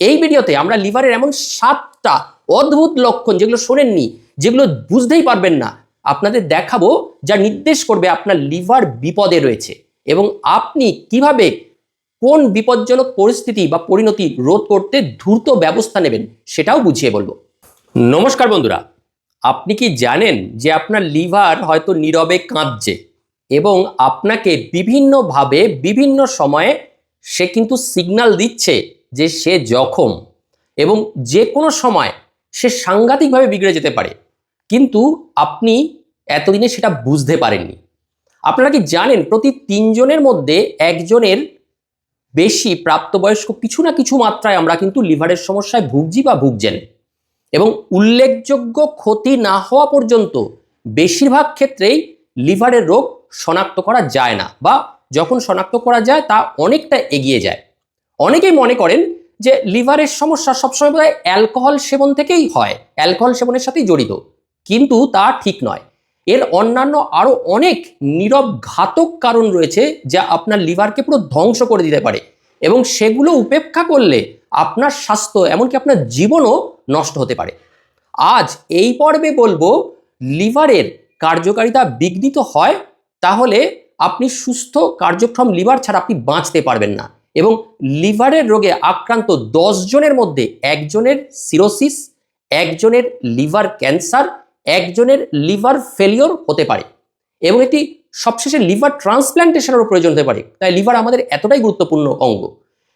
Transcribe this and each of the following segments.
এই ভিডিওতে আমরা লিভারের এমন সাতটা অদ্ভুত লক্ষণ যেগুলো শোনেননি, যেগুলো বুঝতেই পারবেন না, আপনাদের দেখাবো যা নির্দেশ করবে আপনার লিভার বিপদে রয়েছে এবং আপনি কীভাবে কোন বিপজ্জনক পরিস্থিতি বা পরিণতি রোধ করতে দ্রুত ব্যবস্থা নেবেন সেটাও বুঝিয়ে বলব। নমস্কার বন্ধুরা, আপনি কি জানেন যে আপনার লিভার হয়তো নীরবে কাঁদছে এবং আপনাকে বিভিন্নভাবে বিভিন্ন সময়ে সে কিন্তু সিগন্যাল দিচ্ছে যে সে জখম এবং যে কোনো সময় সে সাংঘাতিকভাবে বিগড়ে যেতে পারে। কিন্তু আপনি এতদিনে সেটা বুঝতে পারেননি। আপনারা কি জানেন প্রতি তিনজনের মধ্যে একজনের বেশি প্রাপ্তবয়স্ক কিছু না কিছু মাত্রায় আমরা কিন্তু লিভারের সমস্যায় ভুগছি বা ভুগছেন? এবং উল্লেখযোগ্য ক্ষতি না হওয়া পর্যন্ত বেশিরভাগ ক্ষেত্রেই লিভারের রোগ শনাক্ত করা যায় না বা যখন শনাক্ত করা যায় তা অনেকটা এগিয়ে যায়। অনেকেই মনে করেন যে লিভারের সমস্যা সবসময় বোধহয় অ্যালকোহল সেবন থেকেই হয়। অ্যালকোহল সেবনের সাথেই জড়িত। কিন্তু তা ঠিক নয়। এর অন্যান্য আরও অনেক নীরব ঘাতক কারণ রয়েছে যা আপনার লিভারকে পুরো ধ্বংস করে দিতে পারে এবং সেগুলো উপেক্ষা করলে আপনার স্বাস্থ্য এমনকি আপনার জীবনও নষ্ট হতে পারে। আজ এই পর্বে বলব, লিভারের কার্যকারিতা বিঘ্নিত হয় তাহলে আপনি সুস্থ কার্যক্ষম লিভার ছাড়া আপনি বাঁচতে পারবেন না। এবং লিভারের রোগে আক্রান্ত জনের মধ্যে একজনের সিরোসিস একজনের লিভার ক্যান্সার, একজনের লিভার ফেলিওর হতে পারে এবং এটি সবশেষে লিভার ট্রান্সপ্ল্যান্টেশনেরও প্রয়োজন হতে পারে। তাই লিভার আমাদের এতটাই গুরুত্বপূর্ণ অঙ্গ।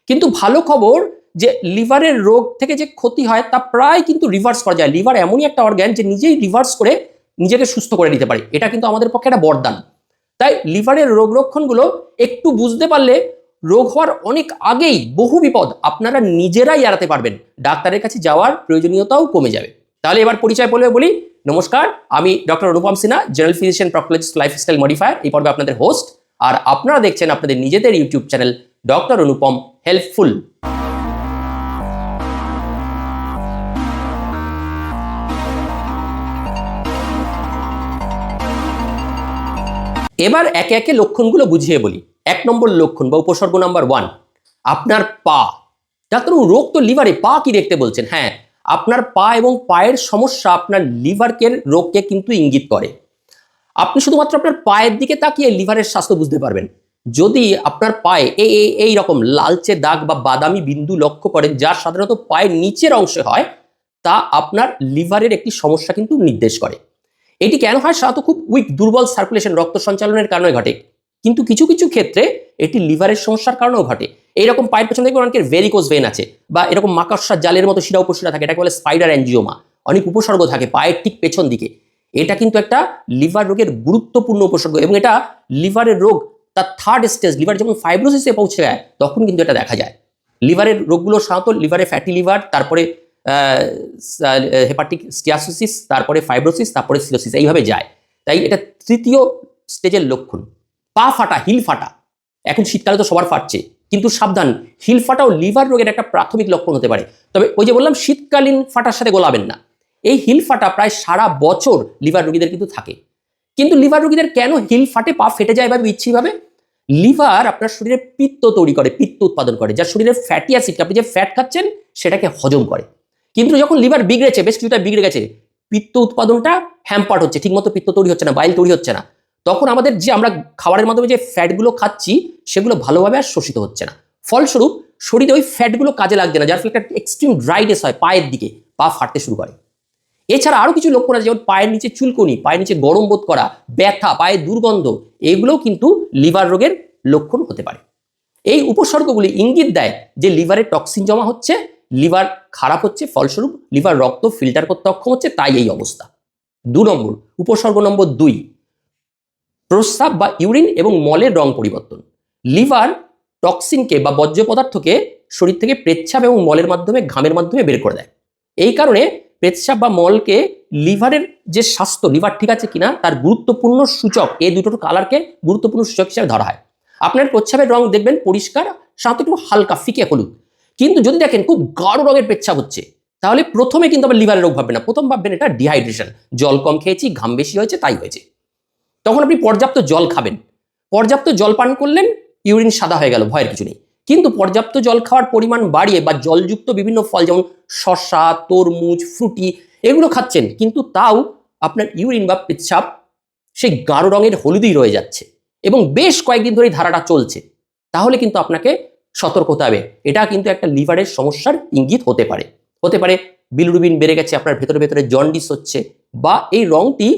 কিন্তু ভালো খবর যে লিভারের রোগ থেকে যে ক্ষতি হয় তা প্রায় কিন্তু রিভার্স করা যায়। লিভার এমনই একটা অর্গ্যান যে নিজেই রিভার্স করে নিজেকে সুস্থ করে নিতে পারে। এটা কিন্তু আমাদের পক্ষে একটা বরদান। তাই লিভারের রোগ লক্ষণগুলো একটু বুঝতে পারলে রোগ হওয়ার অনেক আগেই বহু বিপদ আপনারা নিজেরাই এড়াতে পারবেন। ডাক্তারের কাছে যাওয়ার প্রয়োজনীয়তাও কমে যাবে। তাহলে এবার পরিচয় বলবে বলি, নমস্কার, আমি doctor Anupam Sinha general physician proctologist lifestyle modifier এই পর্বে আপনাদের হোস্ট আর আপনারা দেখছেন আপনাদের নিজেদের YouTube channel doctor Anupam helpful এবার একে একে লক্ষণগুলো বুঝিয়ে বলি। এক নম্বর লক্ষণ বা উপসর্গ নাম্বার ওয়ান আপনার পা। ডাক্তারবাবু রোগ তো লিভারে পা কি দেখতে বলছেন? হ্যাঁ আপনার পা এবং পায়ের সমস্যা আপনার লিভারকে রোগকে কিন্তু ইঙ্গিত করে। আপনি শুধুমাত্র আপনার পায়ের দিকে তাকিয়ে লিভারের স্বাস্থ্য বুঝতে পারবেন। যদি আপনার পায়ে এই- এই রকম লালচে দাগ বা বাদামি বিন্দু লক্ষ্য করেন, যা সাধারণত পায়ের নিচের অংশে হয়, তা আপনার লিভারের একটি সমস্যা কিন্তু নির্দেশ করে। এটি কেন হয়? সাধারণত খুব উইক দুর্বল সার্কুলেশন রক্ত সঞ্চালনের কারণে ঘটে। কিন্তু কিছু কিছু ক্ষেত্রে এটি লিভারের সমস্যার কারণেও ঘটে। এইরকম পায়ের পেছনে দেখবেন অনেকের ভেরিকোজ ভেন আছে বা এরকম মাকড়সার জালের মতো শিরা উপশিরা থাকে, এটাকে বলে স্পাইডার অ্যাঞ্জিওমা অনেক উপসর্গ থাকে পায়ের ঠিক পেছন দিকে। এটা কিন্তু একটা লিভার রোগের গুরুত্বপূর্ণ উপসর্গ এবং এটা লিভারের রোগ, তার থার্ড স্টেজ লিভার যখন ফাইব্রোসিসে পৌঁছে যায়, তখন কিন্তু এটা দেখা যায়। লিভারের রোগগুলো সাধারণত লিভারে ফ্যাটি লিভার তারপরে হেপাটিক স্টিয়াসোসিস তারপরে ফাইব্রোসিস তারপরে সিরোসিস এইভাবে যায়। তাই এটা তৃতীয় স্টেজের লক্ষণ। পা ফাটা, হিল ফাটা। এখন শীতকালে তো সবার ফাটছে। কিন্তু সাবধান, হিল ফাটাও লিভার রোগের একটা প্রাথমিক লক্ষণ হতে পারে। তবে ওই যে বললাম, শীতকালীন ফাটার সাথে গোলাবেন না। এই হিল ফাটা প্রায় সারা বছর লিভার রোগীদের কিন্তু থাকে। কিন্তু লিভার রোগীদের কেন হিল ফাটে, পা ফেটে যায় বা বিচ্ছিভাবে? লিভার আপনার শরীরে পিত্ত তৈরি করে, পিত্ত উৎপাদন করে, যার শরীরে ফ্যাটি অ্যাসিড, আপনি যে ফ্যাট খাচ্ছেন, সেটাকে হজম করে। কিন্তু যখন লিভার বিগড়েছে, বেশ কিছুটা বিগড়ে গেছে, পিত্ত উৎপাদনটা হ্যাম্পার্ট হচ্ছে, ঠিকমতো পিত্ত তৈরি হচ্ছে না, বাইল তৈরি হচ্ছে না। তখন আমাদের যে আমরা খাবারের মাধ্যমে যে ফ্যাটগুলো খাচ্ছি, সেগুলো ভালোভাবে আর শোষিত হচ্ছে না। ফলস্বরূপ, শরীরে ওই ফ্যাটগুলো কাজে লাগছে না, যার ফলে একটা এক্সট্রিম ড্রাইনেস হয় পায়ের দিকে, পা ফাটতে শুরু করে। এছাড়া আরও কিছু লক্ষণ আছে, যেমন পায়ের নিচে চুলকনি, পায়ের নিচে গরম বোধ করা, ব্যথা পায়ের দুর্গন্ধ, এগুলোও কিন্তু লিভার রোগের লক্ষণ হতে পারে। এই উপসর্গগুলি ইঙ্গিত দেয় যে লিভারে টক্সিন জমা হচ্ছে, লিভার খারাপ হচ্ছে, ফলস্বরূপ লিভার রক্ত ফিল্টার করতে অক্ষম হচ্ছে, তাই এই অবস্থা। দু নম্বর, উপসর্গ নম্বর দুই প্রস্রাব বা ইউরিন এবং মলের রং পরিবর্তন। লিভার টক্সিনকে বা বর্জ্য পদার্থকে শরীর থেকে পেচ্ছাপ এবং মলের মাধ্যমে, ঘামের মাধ্যমে বের করে দেয়। এই কারণে পেচ্ছাপ বা মলকে লিভারের যে স্বাস্থ্য, লিভার ঠিক আছে কিনা, তার গুরুত্বপূর্ণ সূচক এই দুটোর কালারকে গুরুত্বপূর্ণ সূচক হিসেবে ধরা হয়। আপনার প্রচ্ছাপের রং দেখবেন পরিষ্কার, সাথে একটু হালকা ফিকে হলুদ। কিন্তু যদি দেখেন খুব গাঢ় রঙের পেচ্ছাপ হচ্ছে, তাহলে প্রথমে কিন্তু আবার লিভারের রোগ ভাববেন না। প্রথম ভাববেন এটা ডিহাইড্রেশন জল কম খেয়েছি, ঘাম বেশি হয়েছে, তাই হয়েছে। তখন আপনি পর্যাপ্ত জল খাবেন। পর্যাপ্ত জল পান করলেন, ইউরিন সাদা হয়ে গেল, ভয়ের কিছু নেই। কিন্তু পর্যাপ্ত জল খাওয়ার পরিমাণ বাড়িয়ে বা জলযুক্ত বিভিন্ন ফল যেমন শসা, তরমুজ, ফ্রুটি এগুলো খাচ্ছেন, কিন্তু তাও আপনার ইউরিন বা পেচ্ছাপ সেই গাঢ় রঙের হলুদই রয়ে যাচ্ছে এবং বেশ কয়েকদিন ধরে ধারাটা চলছে। তাহলে কিন্তু আপনাকে সতর্ক হতে হবে। এটা কিন্তু একটা লিভারের সমস্যার ইঙ্গিত হতে পারে। হতে পারে, বিলরুবিন বেড়ে গেছে, আপনার ভেতরে ভেতরে জন্ডিস হচ্ছে বা এই রংটি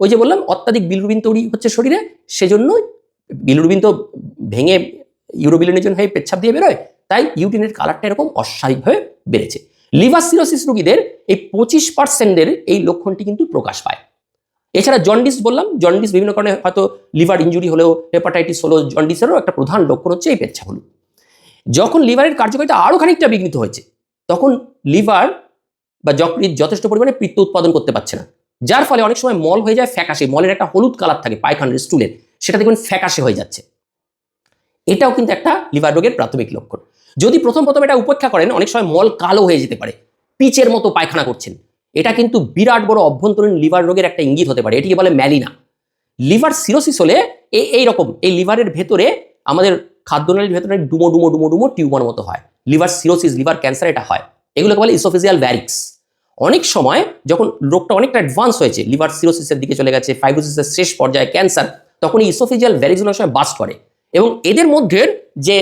ওই যে বললাম, অত্যাধিক বিলরুবিন তৈরি হচ্ছে শরীরে, সেজন্য বিলরুবিন তো ভেঙে ইউরোবিলিনের হয়ে পেচ্ছাপ দিয়ে বেরোয়, তাই ইউটিনের কালারটা এরকম অস্বাভাবিকভাবে বেড়েছে। লিভার সিরোসিস রোগীদের এই পঁচিশ পার্সেন্টের এই লক্ষণটি কিন্তু প্রকাশ পায়। এছাড়া জন্ডিস বললাম, জন্ডিস বিভিন্ন কারণে হয়তো লিভার ইঞ্জুরি হলেও হেপাটাইটিস হলো জন্ডিসেরও একটা প্রধান লক্ষণ হচ্ছে এই পেচ্ছাপ হলুদ যখন লিভারের কার্যকারিতা আরও খানিকটা বিঘ্নিত হয়েছে, তখন লিভার বা যকৃৎ যথেষ্ট পরিমাণে পিত্ত উৎপাদন করতে পারছে না। যার ফলে অনেক সময় মল হয়ে যায় ফ্যাকাশে, মলের একটা হলুদ কালার থাকে পায়খানার স্টুলের সেটা দেখবেন ফ্যাকাশে হয়ে যাচ্ছে। এটাও কিন্তু একটা লিভার রোগের প্রাথমিক লক্ষণ। যদি প্রথম প্রথম এটা উপেক্ষা করেন, অনেক সময় মল কালো হয়ে যেতে পারে, পিচের মতো পায়খানা করছেন। এটা কিন্তু বিরাট বড় অভ্যন্তরীণ লিভার রোগের একটা ইঙ্গিত হতে পারে, এটিকে বলে ম্যালিনা। লিভার সিরোসিস হলে এই এই রকম, এই লিভারের ভেতরে আমাদের খাদ্যনালীর ভেতরে ডুমো ডুমো ডুমো ডুমো টিউমার মতো হয়। লিভার সিরোসিস, লিভার ক্যান্সার এটা হয়। এগুলোকে বলে ইসোফিজিয়াল ভ্যারিক্স অনেক সময় যখন রোগটা অনেকটা অ্যাডভান্স হয়েছে লিভার সিরোসিসের দিকে চলে গেছে ফাইব্রোসিসের শেষ পর্যায়ে ক্যান্সার তখন ইসোফিজিয়াল ভ্যারিক্সগুলো সময় বাস্ট করে। এবং এদের মধ্যে যে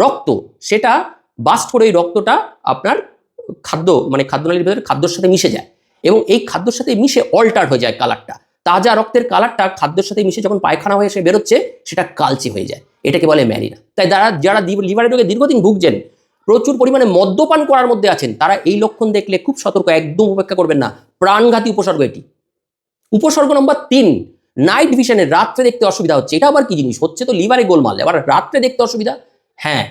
রক্ত, সেটা বাস্ট করে এই রক্তটা আপনার খাদ্য মানে খাদ্যনালীর ভেতরে খাদ্যর সাথে মিশে যায়। এবং এই খাদ্যর সাথে মিশে অল্টার হয়ে যায় কালারটা তাজা রক্তের কালারটা খাদ্যের সাথে মিশে যখন পায়খানা হয়ে এসে বেরোচ্ছে, সেটা কালচে হয়ে যায়। এটাকে বলে ম্যালিনা তাই যারা যারা লিভারের রোগে দীর্ঘদিন ভুগছেন প্রচুর পরিমাণে মদ্যপান করার মধ্যে আছেন। তারা এই লক্ষণ দেখলে খুব সতর্ক, একদম উপেক্ষা করবেন না। প্রাণঘাতী উপসর্গ এটি। উপসর্গ নম্বর তিন, নাইট ভিশনে রাত্রে দেখতে অসুবিধা হচ্ছে। এটা আবার কি জিনিস? হচ্ছে তো লিভারে গোলমাল। এবার রাত্রে দেখতে অসুবিধা? হ্যাঁ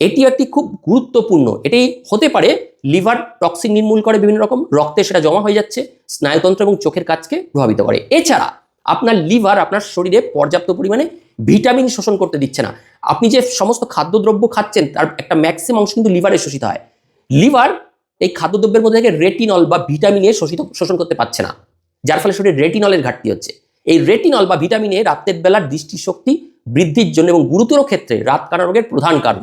এটি একটি খুব গুরুত্বপূর্ণ। এটি হতে পারে লিভার টক্সিন নির্মূল করে বিভিন্ন রকম। রক্তে সেটা জমা হয়ে যাচ্ছে। স্নায়ুতন্ত্র এবং চোখের কাজকে প্রভাবিত করে। এছাড়া আপনার লিভার আপনার শরীরে পর্যাপ্ত পরিমাণে ভিটামিন শোষণ করতে দিচ্ছে না। আপনি যে সমস্ত খাদ্যদ্রব্য খাচ্ছেন, তার একটা ম্যাক্সিমাম অংশ কিন্তু লিভারে শোষিত হয়। লিভার এই খাদ্যদ্রব্যের মধ্যে থেকে রেটিনল বা ভিটামিন এ শোষিত, শোষণ করতে পারছে না। যার ফলে শরীরে রেটিনলের ঘাটতি হচ্ছে। এই রেটিনল বা ভিটামিন রাতের বেলার দৃষ্টিশক্তি বৃদ্ধির জন্য এবং গুরুতর ক্ষেত্রে রাত কানা রোগের প্রধান কারণ।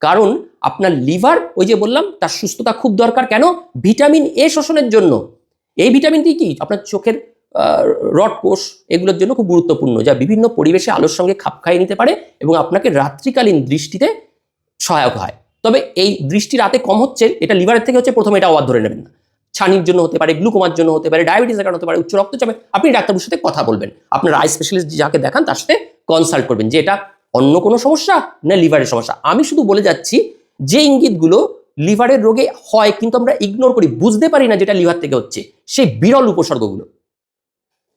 কারণ আপনার লিভার, ওই যে বললাম, তার সুস্থতা খুব দরকার। কেন? ভিটামিন এ শোষণের জন্য। এই ভিটামিনটি কি? আপনার চোখের রড কোষ এগুলোর জন্য খুব গুরুত্বপূর্ণ, যা বিভিন্ন পরিবেশে আলোর সঙ্গে খাপ খাইয়ে নিতে পারে এবং আপনাকে রাত্রিকালীন দৃষ্টিতে সহায়ক হয়। তবে এই দৃষ্টি রাতে কম হচ্ছে, এটা লিভারের থেকে হচ্ছে প্রথমে এটা অবাধ ধরে নেবেন না। ছানির জন্য হতে পারে, গ্লুকোমার জন্য হতে পারে ডায়াবেটিসের কারণে হতে পারে, উচ্চ রক্তচাপে। আপনি ডাক্তারবাবুর সাথে কথা বলবেন, আপনার আই স্পেশালিস্ট যাকে দেখান তার সাথে কনসাল্ট করবেন যে এটা অন্য কোনো সমস্যা না লিভারের সমস্যা। আমি শুধু বলে যাচ্ছি যে ইঙ্গিতগুলো লিভারের রোগে হয় কিন্তু আমরা ইগনোর করি, বুঝতে পারি না যেটা লিভার থেকে হচ্ছে। সেই বিরল উপসর্গগুলো।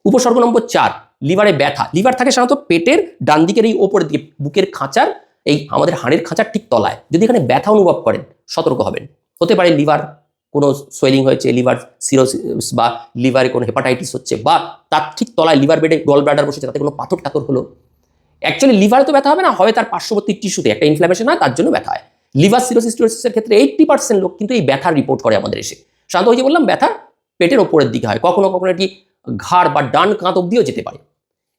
উপসর্গ নম্বর চার, লিভারে ব্যথা। লিভার থাকে সাধারণত পেটের ডান দিকের এই ওপরের দিকে, বুকের খাঁচার এই আমাদের হাড়ের খাঁচার ঠিক তলায়। যদি এখানে ব্যথা অনুভব করেন, সতর্ক হবেন। হতে পারে লিভার কোনো সোয়েলিং হয়েছে, লিভার সিরোসিস বা লিভারে কোনো হেপাটাইটিস হচ্ছে, বা তার ঠিক তলায় লিভার বেডে গল ব্লাডার বসেছে, তাতে কোনো পাথর টাথর হলো। অ্যাকচুয়ালি লিভারে তো ব্যথা হবে না, হবে তার পার্শ্ববর্তী টিস্যুতে, একটা ইনফ্লামেশন হয়, তার জন্য ব্যথা হয়। লিভার সিরোসিস ক্ষেত্রে এইট্টি পার্সেন্ট লোক কিন্তু এই ব্যথার রিপোর্ট করে আমাদের এসে। সাধারণত ওই যে বললাম, ব্যথা পেটের ওপরের দিকে হয়। কখনো কখনো এটি ঘাড় বা ডান কাঁধ অব্দিও যেতে পারে।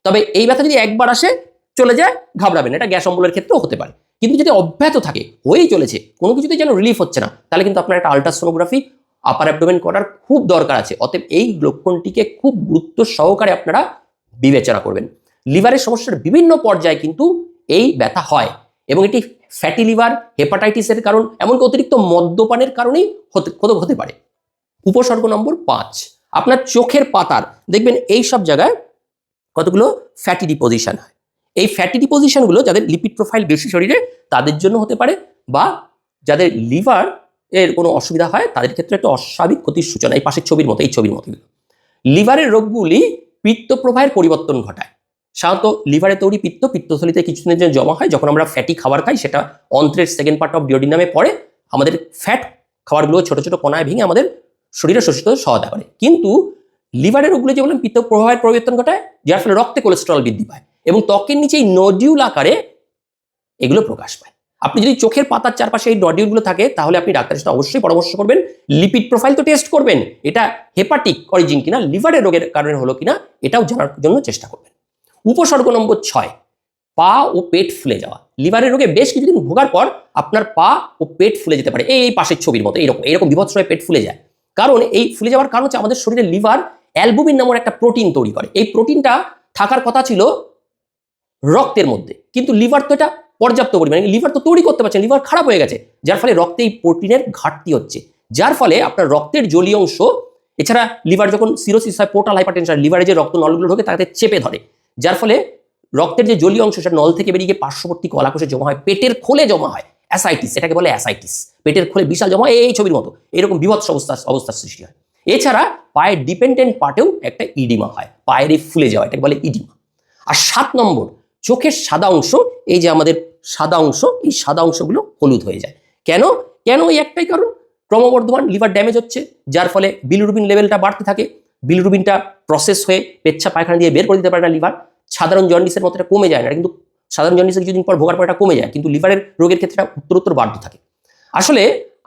তবে এই ব্যথা যদি একবার আসে, চলে যায় ঘাবড়াবেন এটা গ্যাস অম্বলের ক্ষেত্রেও হতে পারে। কিন্তু যদি অব্যাহত থাকে, হয়েই চলেছে, কোনো কিছুতেই যেন রিলিফ হচ্ছে না, তাহলে কিন্তু আপনার একটা আল্ট্রাসোনোগ্রাফি আপার অ্যাবডোমেন করার খুব দরকার আছে। অতএব এই লক্ষণটিকে খুব গুরুত্ব সহকারে আপনারা বিবেচনা করবেন। লিভারের সমস্যার বিভিন্ন পর্যায়ে কিন্তু এই ব্যথা হয় এবং এটি ফ্যাটি লিভার হেপাটাইটিসের কারণ, এমনকি অতিরিক্ত মদ্যপানের কারণেই হতে- হতে পারে। উপসর্গ নম্বর পাঁচ। আপনার চোখের পাতার, দেখবেন এই সব জায়গায় কতগুলো ফ্যাটি ডিপোজিশন হয়। এই ফ্যাটি ডিপোজিশনগুলো যাদের লিপিড প্রোফাইল বেশি শরীরে, তাদের জন্য হতে পারে বা যাদের লিভার এর কোনো অসুবিধা হয়, তাদের ক্ষেত্রে একটা অস্বাভাবিক ক্ষতির সূচনা, এই পাশের ছবির মতো, এই ছবির মতো লিভারের রোগগুলি পিত্ত প্রবাহের পরিবর্তন ঘটায়। সাধারণত লিভারে তৈরি পিত্ত, পিত্তথলিতে কিছুদিনের জন্য জমা হয়, যখন আমরা ফ্যাটি খাবার খাই, সেটা অন্ত্রের সেকেন্ড পার্ট অফ ডিওডি নামে পড়ে, আমাদের ফ্যাট খাবারগুলো ছোট ছোট কণায় ভেঙে আমাদের শরীরে শোষিত সহায়তা করে। কিন্তু লিভারের রোগগুলো যে বললাম পিত্ত প্রবাহের পরিবর্তন ঘটায়, যার ফলে রক্তে কোলেস্ট্রল বৃদ্ধি পায় এবং ত্বকের নিচে এই নডিউল আকারে এগুলো প্রকাশ পায়। আপনি যদি চোখের পাতার চারপাশে এই নডিউলগুলো থাকে, তাহলে আপনি ডাক্তারের সাথে অবশ্যই পরামর্শ করবেন। লিপিড প্রোফাইল তো টেস্ট করবেন। এটা হেপাটিক অরিজিন কিনা লিভারের রোগের কারণে হলো কিনা, এটাও জানার জন্য চেষ্টা করবেন। উপসর্গ নম্বর ছয়, পা ও পেট ফুলে যাওয়া। লিভারের রোগে বেশ কিছুদিন ভোগার পর আপনার পা ও পেট ফুলে যেতে পারে। এই পাশের ছবির মতো এইরকম এইরকম বিভৎস পেট ফুলে যায়। কারণ এই ফুলে যাওয়ার কারণ হচ্ছে আমাদের শরীরে লিভার অ্যালবুমিন নামের একটা প্রোটিন তৈরি করে। এই প্রোটিনটা থাকার কথা ছিল রক্তের মধ্যে। কিন্তু লিভার তো এটা পর্যাপ্ত পরিমাণে লিভার তো তৈরি করতে পারছে লিভার খারাপ হয়ে গেছে। যার ফলে রক্তে এই প্রোটিনের ঘাটতি হচ্ছে। যার ফলে আপনার রক্তের জলীয় অংশ, এছাড়া লিভার যখন সিরোসিস হয়, পোর্টাল হাইপারটেনশন, লিভারে যে রক্ত নলগুলো ঢোকে তাতে চেপে ধরে। যার ফলে রক্তের যে জলীয় অংশ, সেটা নল থেকে বেরিয়ে পার্শ্ববর্তী কলাকোষে জমা হয়, পেটের খোলে জমা হয়। অ্যাসাইটিস, এটাকে বলে অ্যাসাইটিস। পেটের খোলে বিশাল জমা, এই ছবির মতো। এরকম বিভৎস অবস্থা অবস্থার সৃষ্টি হয়। এছাড়া পায়ের ডিপেন্ডেন্ট পার্টেও একটা ইডিমা হয়। পায়ের এই ফুলে যাওয়া, এটাকে বলে ইডিমা আর সাত নম্বর, চোখের সাদা অংশ, এই যে আমাদের সাদা অংশ, এই সাদা অংশগুলো হলুদ হয়ে যায়। কেন? কেন এই একটাই কারণ? ক্রমবর্ধমান লিভার ড্যামেজ হচ্ছে, যার ফলে বিলিরুবিন লেভেলটা বাড়তে থাকে। বিলিরুবিনটা প্রসেস হয়ে পেচ্ছা পায়খানা দিয়ে বের করে দিতে পারে না লিভার। সাধারণ জন্ডিসের মতো কমে যায় না কিন্তু সাধারণ জন্ডিসের কিছুদিন পর ভোগার পর এটা কমে যায়, কিন্তু লিভারের রোগের ক্ষেত্রে উত্তরোত্তর বাড়তে থাকে। আসলে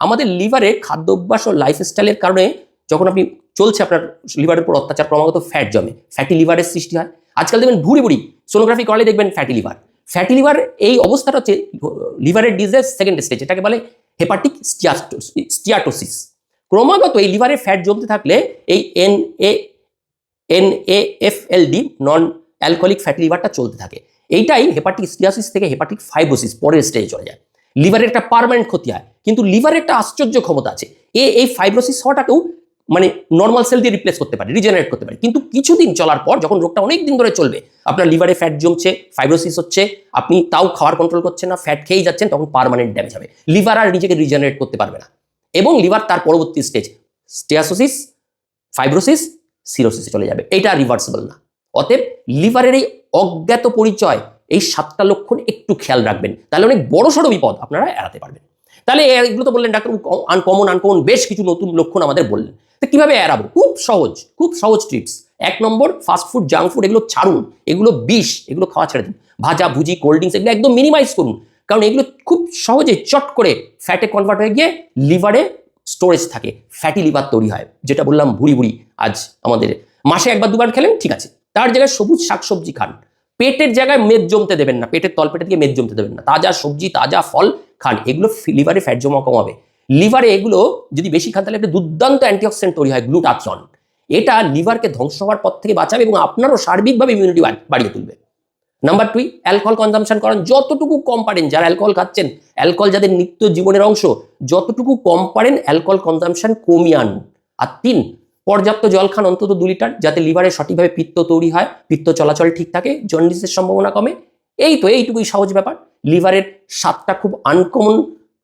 আমাদের লিভারে খাদ্য অভ্যাস ও লাইফস্টাইলের কারণে যখন আপনি চলছে আপনার লিভারের উপর অত্যাচার, ক্রমাগত ফ্যাট জমে ফ্যাটি লিভারের সৃষ্টি হয়। আজকাল দেখবেন ভুড়ি ভুড়ি সোনোগ্রাফি করলে দেখবেন ফ্যাটি লিভার ফ্যাটি লিভার এই অবস্থাটা হচ্ছে লিভারের ডিজিজ সেকেন্ড স্টেজ এটাকে বলে হেপাটিক স্টিয়াটোসিস ক্রমাগত এই লিভারে ফ্যাট জমতে থাকলে এই N A N A F L D non alcoholic fatty লিভারটা চলতে থাকে। এইটাই হেপাটিক স্টিয়াসিস থেকে হেপাটিক ফাইব্রোসিস পরের স্টেজে চলে যায়। লিভারের একটা পারমানেন্ট ক্ষতি হয়, কিন্তু লিভারের একটা আশ্চর্য ক্ষমতা আছে। এ, এই ফাইব্রোসিস হওয়াটাকেও মানে নর্মাল সেল দিয়ে রিপ্লেস করতে পারে রিজেনারেট করতে পারে। কিন্তু কিছুদিন চলার পর যখন রোগটা অনেক দিন ধরে চলবে, আপনার লিভারে ফ্যাট জমছে ফাইব্রোসিস হচ্ছে, আপনি তাও খাওয়ার কন্ট্রোল করছেন না ফ্যাট খেয়েই যাচ্ছেন, তখন পারমানেন্ট ড্যামেজ হবে। লিভার আর নিজেকে রিজেনারেট করতে পারবে না। এবং লিভার তার পরবর্তী স্টেজ স্টিয়াসোসিস ফাইব্রোসিস সিরোসিসে চলে যাবে। এটা রিভার্সিবল না। অতএব লিভারের এই অজ্ঞাত পরিচয়, এই সাতটা লক্ষণ একটু খেয়াল রাখবেন। তাহলে অনেক বড় সড়ো বিপদ আপনারা এড়াতে পারবেন। তাহলে এগুলো তো বললেন ডাক্তার আনকমন আনকমন বেশ কিছু নতুন লক্ষণ আমাদের বললেন। তো কীভাবে এড়াবো? খুব সহজ খুব সহজ টিপস এক নম্বর ফাস্ট ফুড জাঙ্ক ফুড এগুলো ছাড়ুন। এগুলো বিষ, এগুলো খাওয়া ছেড়ে দিন। ভাজা, ভুজি কোল্ড ড্রিঙ্কস এগুলো একদম মিনিমাইজ করুন। কারণ এগুলো খুব সহজে চট করে ফ্যাটে কনভার্ট হয়ে গিয়ে লিভারে স্টোরেজ থাকে। ফ্যাটি লিভার তৈরি হয়। যেটা বললাম ভুড়ি ভুড়ি। আজ আমাদের মাসে একবার দুবার খেলেন, ঠিক আছে। তার জায়গায় সবুজ শাকসবজি খান। পেটের জায়গায় মেদ জমতে দেবেন না। পেটের তলপেটে দিয়ে মেদ জমতে দেবেন না। তাজা সবজি, তাজা ফল খান। এগুলো লিভারে ফ্যাট জমা কমাবে। লিভারে এগুলো যদি বেশি খান, তাহলে একটা দুর্দান্ত অ্যান্টিঅক্সিডেন্ট তৈরি হয় গ্লুটাথন এটা লিভারকে ধ্বংস হওয়ার পথ থেকে বাঁচাবে এবং আপনারও সার্বিকভাবে ইমিউনিটি বাড়িয়ে তুলবে। নাম্বার টুই অ্যালকোহল কনজামশন করেন। যতটুকু কম পারেন, যারা অ্যালকোহল খাচ্ছেন অ্যালকোহল যাদের নিত্য জীবনের অংশ, যতটুকু কম পারেন অ্যালকোহল কনজামশন কমিয়ে আনুন। আর তিন পর্যাপ্ত জল খান অন্তত দু লিটার, যাতে লিভারে সঠিকভাবে পিত্ত তৈরি হয়, পিত্ত চলাচল ঠিক থাকে জন্ডিসের সম্ভাবনা কমে। এই তো, এইটুকুই সহজ ব্যাপার। লিভারের সাতটা খুব আনকমন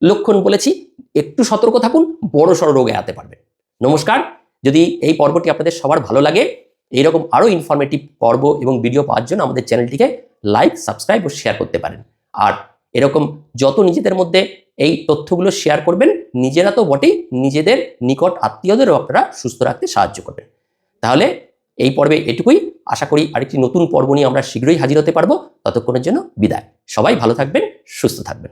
লক্ষণ বলেছি। একটু সতর্ক থাকুন, বড় সড়ো রোগে এড়াতে পারবেন। নমস্কার। যদি এই পর্বটি আপনাদের সবার ভালো লাগে, এইরকম আরও ইনফরমেটিভ পর্ব এবং ভিডিও পাওয়ার জন্য আমাদের চ্যানেলটিকে লাইক সাবস্ক্রাইব ও শেয়ার করতে পারেন। আর এরকম যত নিজেদের মধ্যে এই তথ্যগুলো শেয়ার করবেন। নিজেরা তো বটেই নিজেদের নিকট আত্মীয়দেরও আপনারা সুস্থ রাখতে সাহায্য করবেন। তাহলে এই পর্বে এটুকুই। আশা করি আরেকটি নতুন পর্ব নিয়ে আমরা শীঘ্রই হাজির হতে পারব। ততক্ষণের জন্য বিদায়। সবাই ভালো থাকবেন, সুস্থ থাকবেন।